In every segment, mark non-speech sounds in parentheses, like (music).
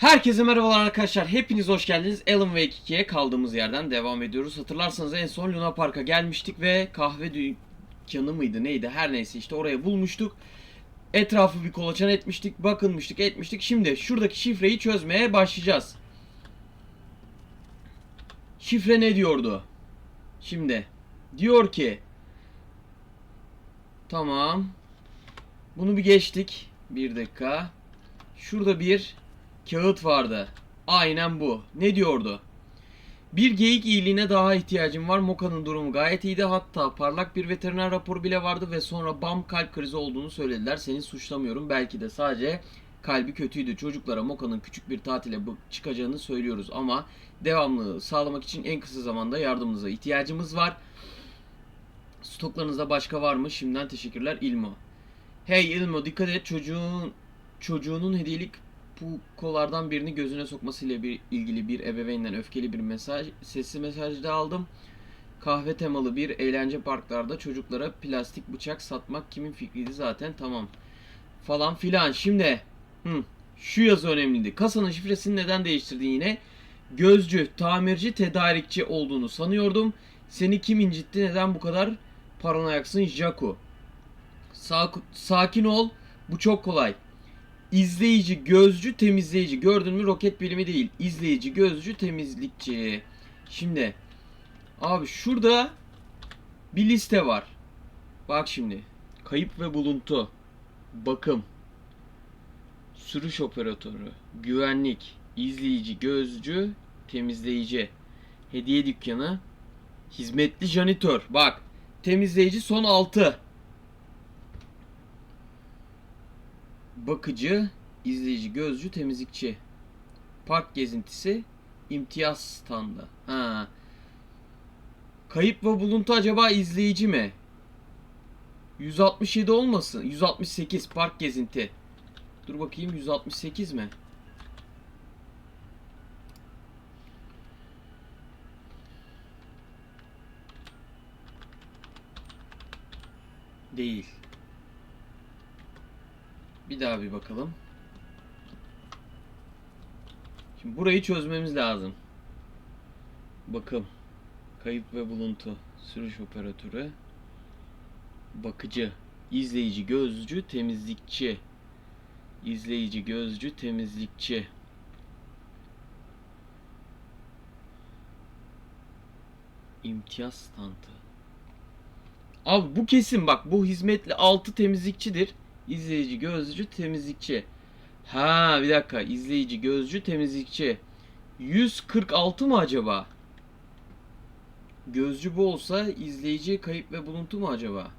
Herkese merhabalar arkadaşlar. Hepiniz hoş geldiniz. Alan Wake 2'ye kaldığımız yerden devam ediyoruz. Hatırlarsanız en son Luna Park'a gelmiştik ve kahve dükkanı mıydı neydi her neyse işte oraya bulmuştuk. Etrafı bir kolaçan etmiştik, bakınmıştık, etmiştik. Şimdi şuradaki şifreyi çözmeye başlayacağız. Şifre ne diyordu? Şimdi diyor ki Tamam. Bunu bir geçtik. Bir dakika. Şurada bir kağıt vardı. Aynen bu. Ne diyordu? Bir geyik iyiliğine daha ihtiyacım var. Moka'nın durumu gayet iyiydi. Hatta parlak bir veteriner raporu bile vardı ve sonra bam kalp krizi olduğunu söylediler. Seni suçlamıyorum. Belki de sadece kalbi kötüydü. Çocuklara Moka'nın küçük bir tatile çıkacağını söylüyoruz ama devamlı sağlamak için en kısa zamanda yardımınıza ihtiyacımız var. Stoklarınızda başka var mı? Şimdiden teşekkürler İlmo. Hey İlmo dikkat et çocuğun çocuğunun hediyelik pukolardan birini gözüne sokmasıyla bir ilgili bir ebeveynden öfkeli bir mesaj sesli mesaj da aldım. Kahve temalı bir eğlence parklarda çocuklara plastik bıçak satmak kimin fikriydi zaten tamam. Falan filan. Şimdi hı, şu yazı önemliydi. Kasanın şifresini neden değiştirdin yine? Gözcü, tamirci, tedarikçi olduğunu sanıyordum. Seni kim incitti? Neden bu kadar paranoyaksın? Sak- sakin ol. Bu çok kolay. İzleyici, gözcü, temizleyici. Gördün mü roket bilimi değil. İzleyici, gözcü, temizlikçi. Şimdi abi şurada bir liste var. Bak şimdi. Kayıp ve buluntu. Bakım. Sürüş operatörü. Güvenlik. izleyici, gözcü, temizleyici. Hediye dükkanı. Hizmetli janitör. Bak. Temizleyici son 6. Bakıcı, izleyici, gözcü, temizlikçi. Park gezintisi, imtiyaz standı. Ha. Kayıp ve buluntu acaba izleyici mi? 167 olmasın. 168 park gezinti. Dur bakayım 168 mi? Değil. Bir daha bir bakalım. Şimdi burayı çözmemiz lazım. Bakım. Kayıp ve buluntu. Sürüş operatörü. Bakıcı. izleyici, gözcü, temizlikçi. İzleyici, gözcü, temizlikçi. İmtiyaz standı. Abi bu kesin bak bu hizmetli 6 temizlikçidir. İzleyici, gözcü, temizlikçi. Ha bir dakika. izleyici, gözcü, temizlikçi. 146 mı acaba? Gözcü bu olsa izleyici, kayıp ve buluntu mu acaba?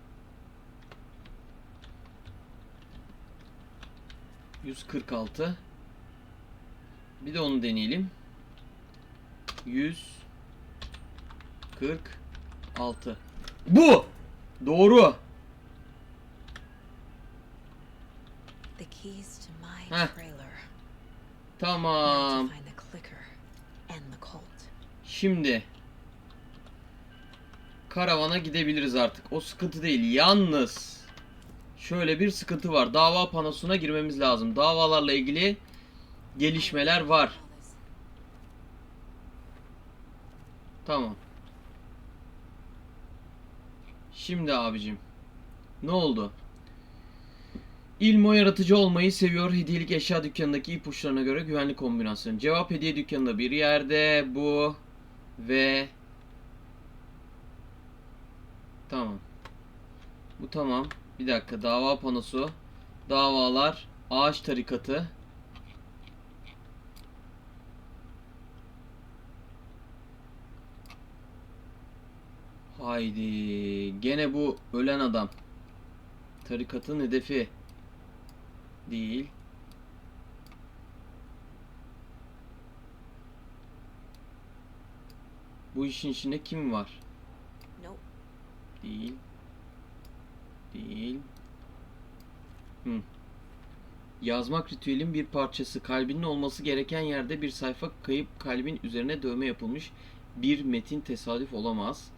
146. Bir de onu deneyelim. 146. Bu! Doğru. The keys to my Heh. trailer. Tamam. to find the clicker and the colt. Şimdi karavana gidebiliriz artık. O sıkıntı değil. Yalnız şöyle bir sıkıntı var. Dava panosuna girmemiz lazım. Davalarla ilgili gelişmeler var. Tamam. Şimdi abicim. Ne oldu? İlmo yaratıcı olmayı seviyor. Hediyelik eşya dükkanındaki ipuçlarına göre güvenlik kombinasyonu. Cevap hediye dükkanında bir yerde bu ve tamam. Bu tamam. Bir dakika dava panosu. Davalar ağaç tarikatı. Haydi. Gene bu ölen adam. Tarikatın hedefi. Değil. Bu işin içinde kim var? Nope. Değil. Değil. Hı. Yazmak ritüelin bir parçası. Kalbinin olması gereken yerde bir sayfa kayıp kalbin üzerine dövme yapılmış bir metin tesadüf olamaz.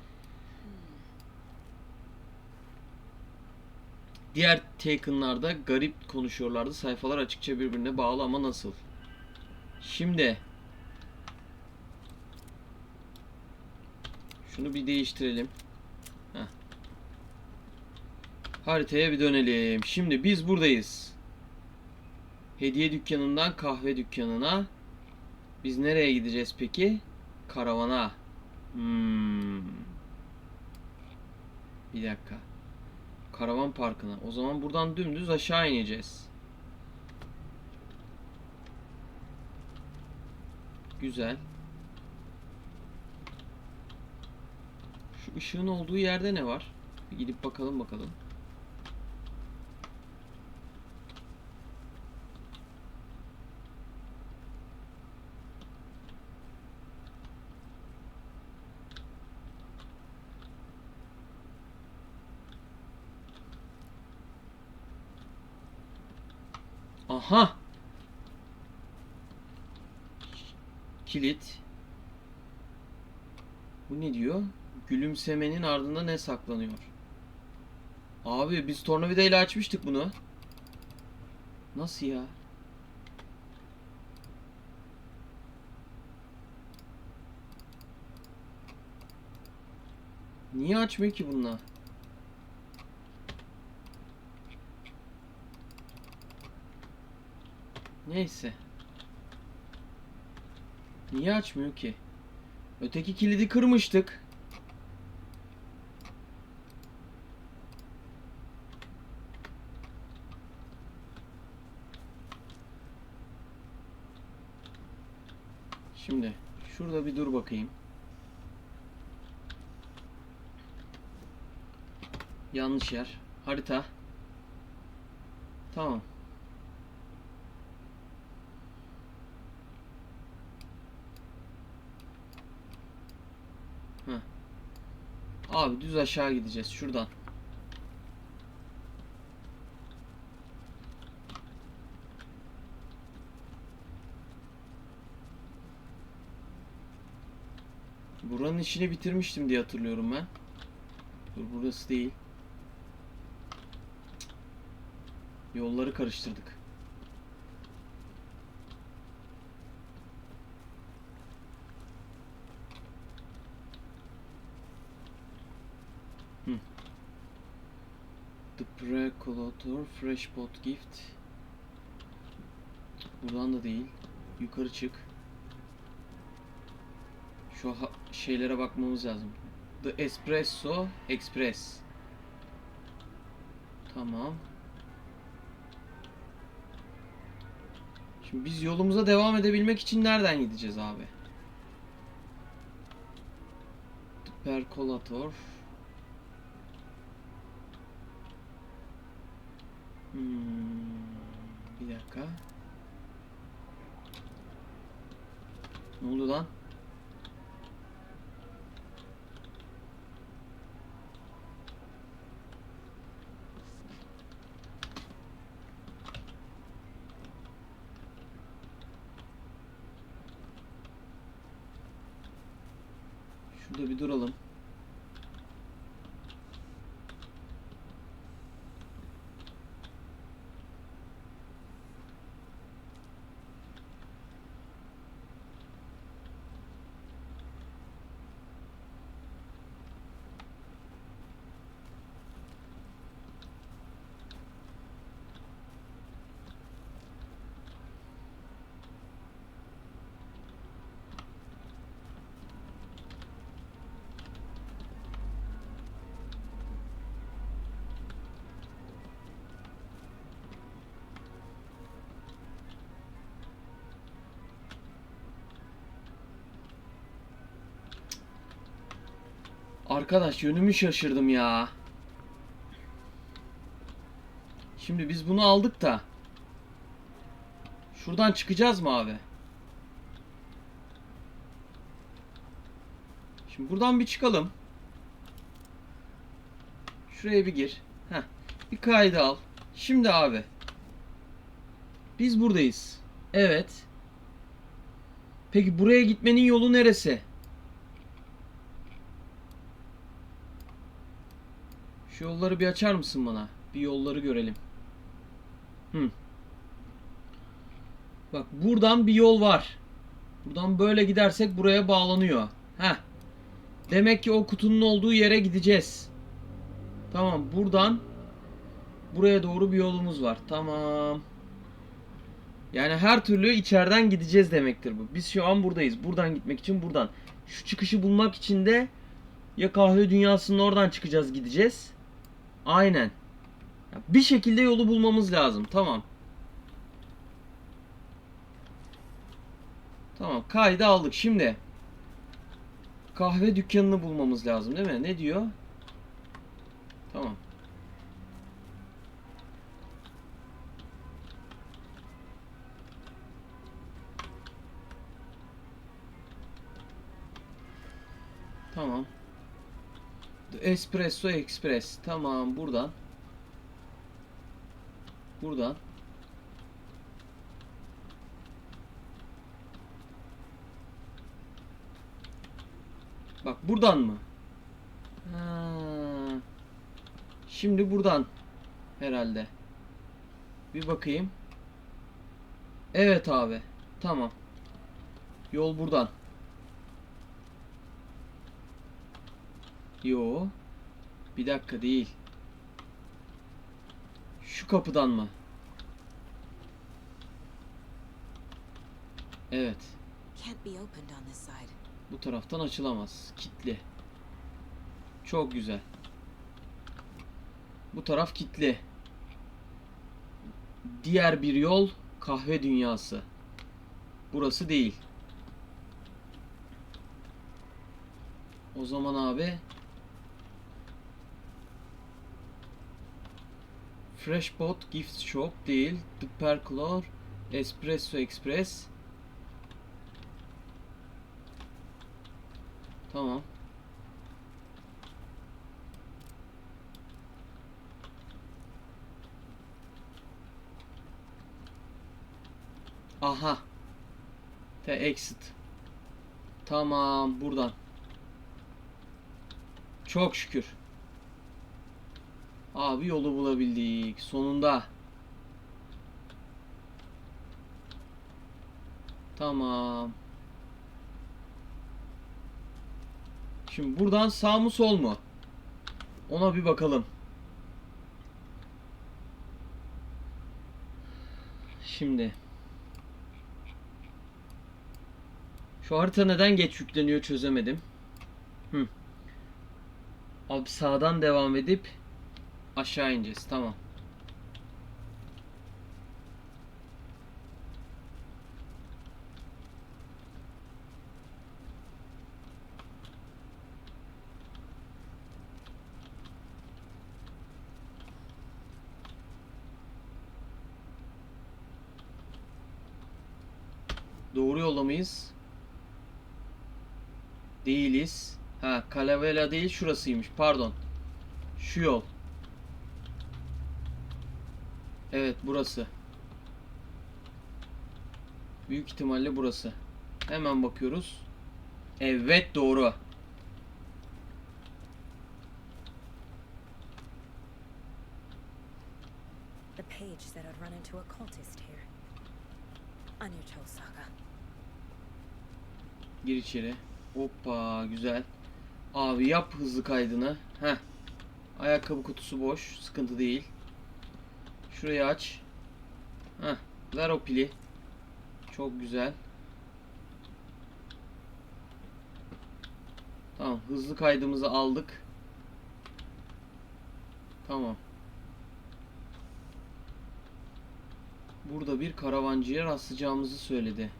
Diğer Taken'larda garip konuşuyorlardı. Sayfalar açıkça birbirine bağlı ama nasıl? Şimdi şunu bir değiştirelim. Heh. Haritaya bir dönelim. Şimdi biz buradayız. Hediye dükkanından kahve dükkanına. Biz nereye gideceğiz peki? Karavana. Hmm. Bir dakika. Karavan parkına. O zaman buradan dümdüz aşağı ineceğiz. Güzel. Şu ışığın olduğu yerde ne var? Bir gidip bakalım bakalım. Aha. Kilit. Bu ne diyor? Gülümsemenin ardında ne saklanıyor? Abi biz tornavidayla açmıştık bunu. Nasıl ya? Niye açmıyor ki bunlar? Neyse. Niye açmıyor ki? Öteki kilidi kırmıştık. Şimdi şurada bir dur bakayım. Yanlış yer. Harita. Tamam. Heh. Abi düz aşağı gideceğiz şuradan. Buranın işini bitirmiştim diye hatırlıyorum ben. Dur burası değil. Yolları karıştırdık. The Precolator Fresh Pot Gift. Buradan da değil. Yukarı çık. Şu şeylere bakmamız lazım. The Espresso Express. Tamam. Şimdi biz yolumuza devam edebilmek için nereden gideceğiz abi? The Percolator. Oldu lan? Şurada bir duralım. Arkadaş yönümü şaşırdım ya. Şimdi biz bunu aldık da. Şuradan çıkacağız mı abi? Şimdi buradan bir çıkalım. Şuraya bir gir. Heh. Bir kaydı al. Şimdi abi. Biz buradayız. Evet. Peki buraya gitmenin yolu neresi? Yolları bir açar mısın bana? Bir yolları görelim. Hı. Bak buradan bir yol var. Buradan böyle gidersek buraya bağlanıyor. Heh. Demek ki o kutunun olduğu yere gideceğiz. Tamam buradan buraya doğru bir yolumuz var. Tamam. Yani her türlü içeriden gideceğiz demektir bu. Biz şu an buradayız. Buradan gitmek için buradan. Şu çıkışı bulmak için de ya kahve dünyasının oradan çıkacağız gideceğiz. Aynen. Bir şekilde yolu bulmamız lazım. Tamam. Tamam kaydı aldık. Şimdi kahve dükkanını bulmamız lazım değil mi? Ne diyor? Tamam. Espresso Express. Tamam buradan. Buradan. Bak buradan mı? Ha. Şimdi buradan herhalde. Bir bakayım. Evet abi. Tamam. Yol buradan. Yo. Bir dakika değil. Şu kapıdan mı? Evet. Bu taraftan açılamaz. Kitli. Çok güzel. Bu taraf kitli. Diğer bir yol kahve dünyası. Burası değil. O zaman abi Fresh Pot Gift Shop değil. The Percolor Espresso Express Tamam. Aha. The exit. Tamam buradan. Çok şükür. Abi yolu bulabildik. Sonunda. Tamam. Şimdi buradan sağ mı sol mu? Ona bir bakalım. Şimdi. Şu harita neden geç yükleniyor çözemedim. Hı. Abi sağdan devam edip aşağı ineceğiz. Tamam. Doğru yolda mıyız? Değiliz. Ha, Calavera değil şurasıymış. Pardon. Şu yol. Evet, burası. Büyük ihtimalle burası. Hemen bakıyoruz. Evet, doğru. The page said I'd run into a cultist here. On your toes, Saga. Gir içeri. Hoppa, güzel. Abi yap hızlı kaydını. Heh. Ayakkabı kutusu boş. Sıkıntı değil. Şurayı aç. Heh. Ver o pili. Çok güzel. Tamam. Hızlı kaydımızı aldık. Tamam. Burada bir karavancıya rastlayacağımızı söyledi.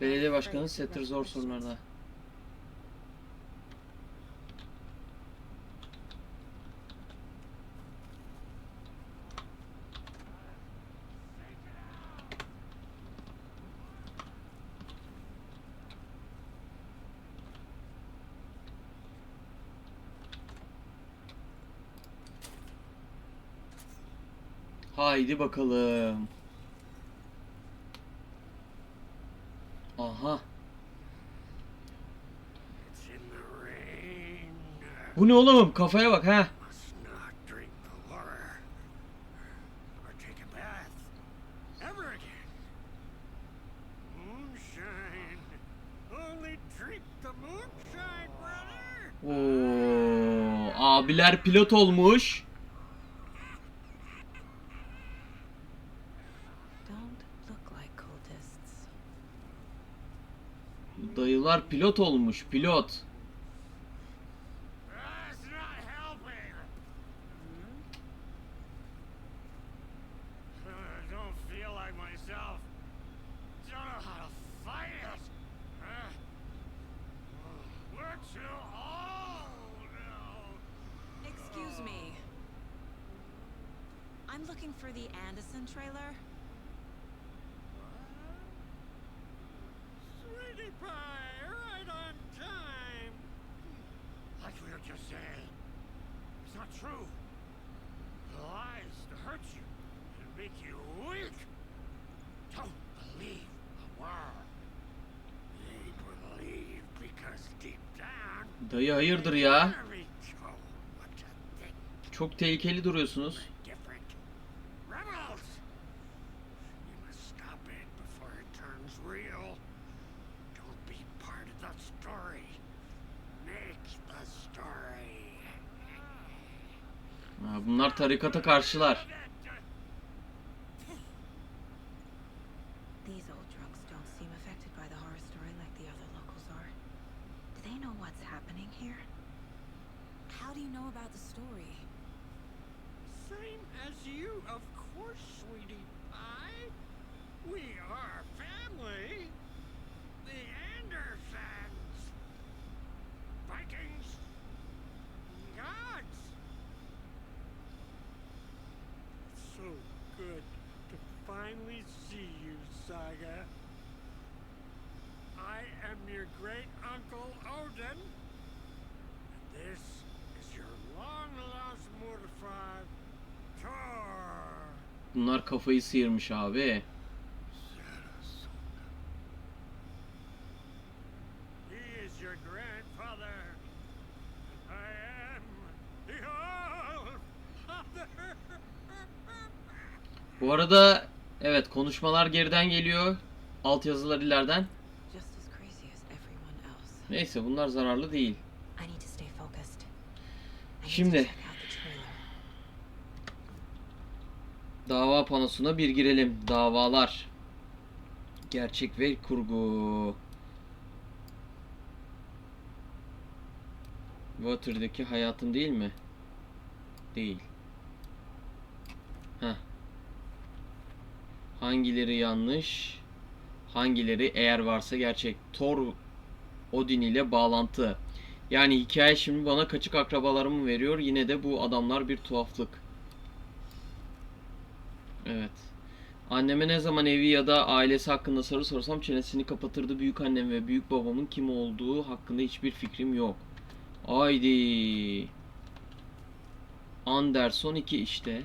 Belediye Başkanı Setter zor sorunlarda. Haydi bakalım. Aha. Bu ne oğlum? Kafaya bak ha. Oo, abiler pilot olmuş. Dayılar pilot olmuş. Pilot. That's not helping. I don't feel like myself. Don't know how to fight it. Huh? We're too old now. Excuse me. I'm looking for the Anderson trailer. Sweetie pie, right on time. Just saying, it's not true. The lies to hurt you and make you weak. Don't believe a word. They believe because deep down, Dayı hayırdır ya? Çok tehlikeli duruyorsunuz. Different rebels. You must stop it before it turns real. Don't be part of the story. Make the story. Ha, bunlar tarikata karşılar. These old drunks don't seem affected by the horror story like the other locals are. Do they know what's happening here? How do you know about the story? Same as you, of course, sweetie pie. We are family. The Andersons. Vikings. Gods. It's so good to finally see you, Saga. I am your great uncle Odin. And this is your long lost mortified Thor. Bunlar kafayı sıyırmış abi. Bu arada evet konuşmalar geriden geliyor. Alt yazılar ileriden. Just as crazy as everyone else. Neyse bunlar zararlı değil. Şimdi. to check out the trailer. Dava panosuna bir girelim. Davalar. Gerçek ve kurgu. Water'daki hayatım değil mi? Değil. Heh. Hangileri yanlış? Hangileri eğer varsa gerçek? Thor Odin ile bağlantı. Yani hikaye şimdi bana kaçık akrabalarımı veriyor. Yine de bu adamlar bir tuhaflık. Evet. Anneme ne zaman evi ya da ailesi hakkında soru sorsam çenesini kapatırdı. Büyük annem ve büyük babamın kim olduğu hakkında hiçbir fikrim yok. Haydi. Anderson 2 işte.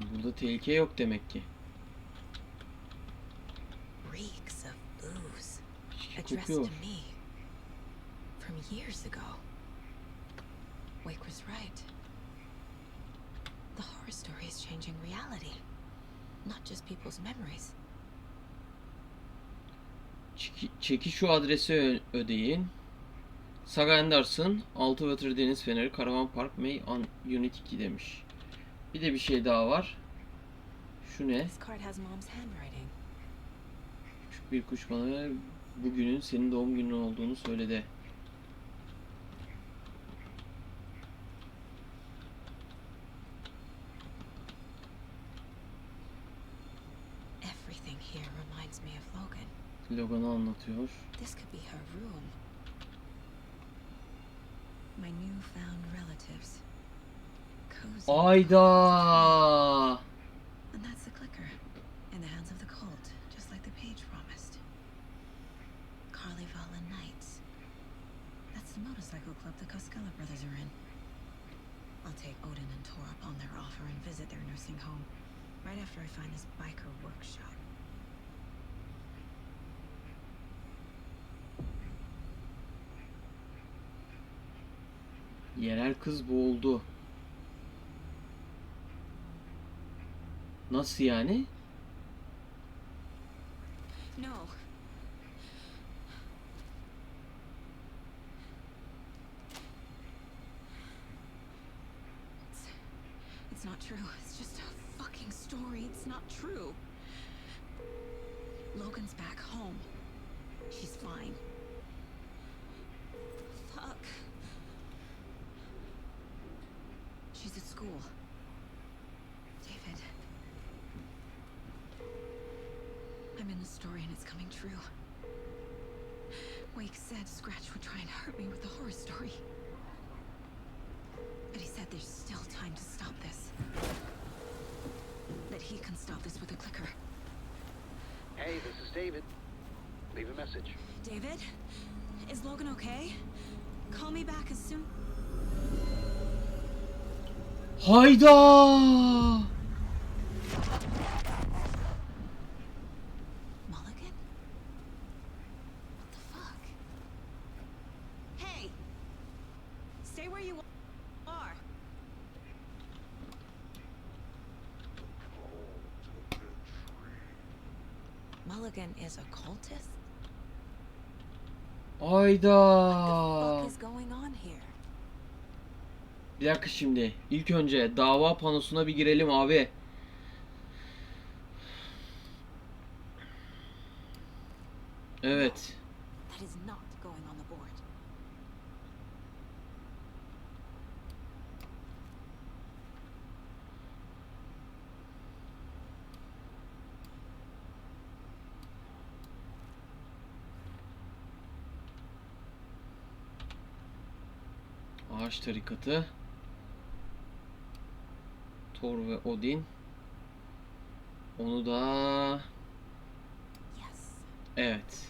Burada tehlike yok demek ki. İçki Addressed kokuyor. to me. From years ago. Wake was right. The horror story is changing reality. Not just people's memories. Çeki, çeki şu adresi ö- ödeyin. Saga Anderson, 6 Water Deniz Feneri, Karavan Park, May on Unit 2 demiş. Bir de bir şey daha var. Şu ne? Küçük bir kuş bana bugünün senin doğum günün olduğunu söyledi. Logan'ı anlatıyor. This could be her room. My newfound relatives. Ayda. And that's the clicker in the hands of the cult, just like the page promised. Carly Carlyvalla Knights. That's the motorcycle club the Cascella brothers are in. I'll take Odin and Tor up on their offer and visit their nursing home right after I find this biker workshop. Yerel kız boğuldu. Nasıl yani? No. It's, it's not true. It's just a fucking story. It's not true. Logan's back home. She's fine. I'm the story and it's coming true. Wake said Scratch would try and hurt me with the horror story. But he said there's still time to stop this. That he can stop this with a clicker. Hey, this is David. Leave a message. David? Is Logan okay? Call me back as soon. Hayda! Mulligan is a cultist? Here? Bir dakika şimdi. İlk önce dava panosuna bir girelim abi. Evet. That is not going on the board. Ağaç tarikatı. Thor ve Odin. Onu da Yes. evet.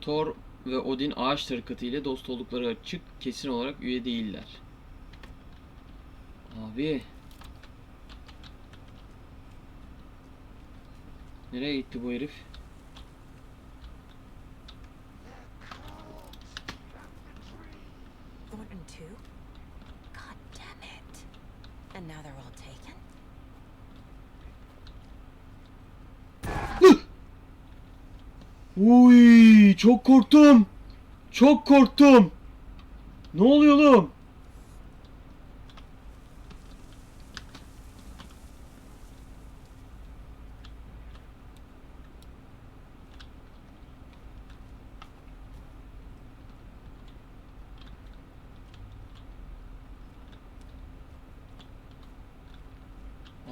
Thor ve Odin ağaç tarikatı ile dost oldukları açık kesin olarak üye değiller. Abi. Nereye gitti bu herif? Too? God damn it. And now they're all taken? (gasps) Uy, çok korktum. Çok korktum. Ne oluyor oğlum?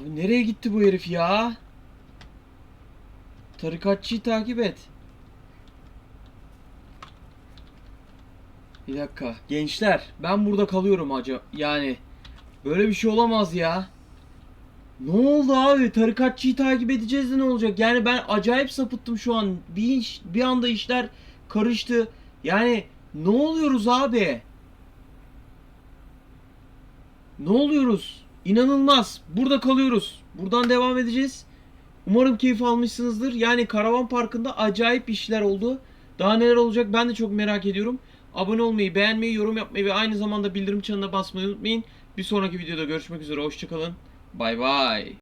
Abi nereye gitti bu herif ya? Tarikatçıyı takip et. Bir dakika. Gençler ben burada kalıyorum acaba. Yani böyle bir şey olamaz ya. Ne oldu abi? Tarikatçıyı takip edeceğiz de ne olacak? Yani ben acayip sapıttım şu an. Bir iş, bir anda işler karıştı. Yani ne oluyoruz abi? Ne oluyoruz? İnanılmaz. Burada kalıyoruz. Buradan devam edeceğiz. Umarım keyif almışsınızdır. Yani karavan parkında acayip işler oldu. Daha neler olacak ben de çok merak ediyorum. Abone olmayı, beğenmeyi, yorum yapmayı ve aynı zamanda bildirim çanına basmayı unutmayın. Bir sonraki videoda görüşmek üzere. Hoşçakalın. Bay bay.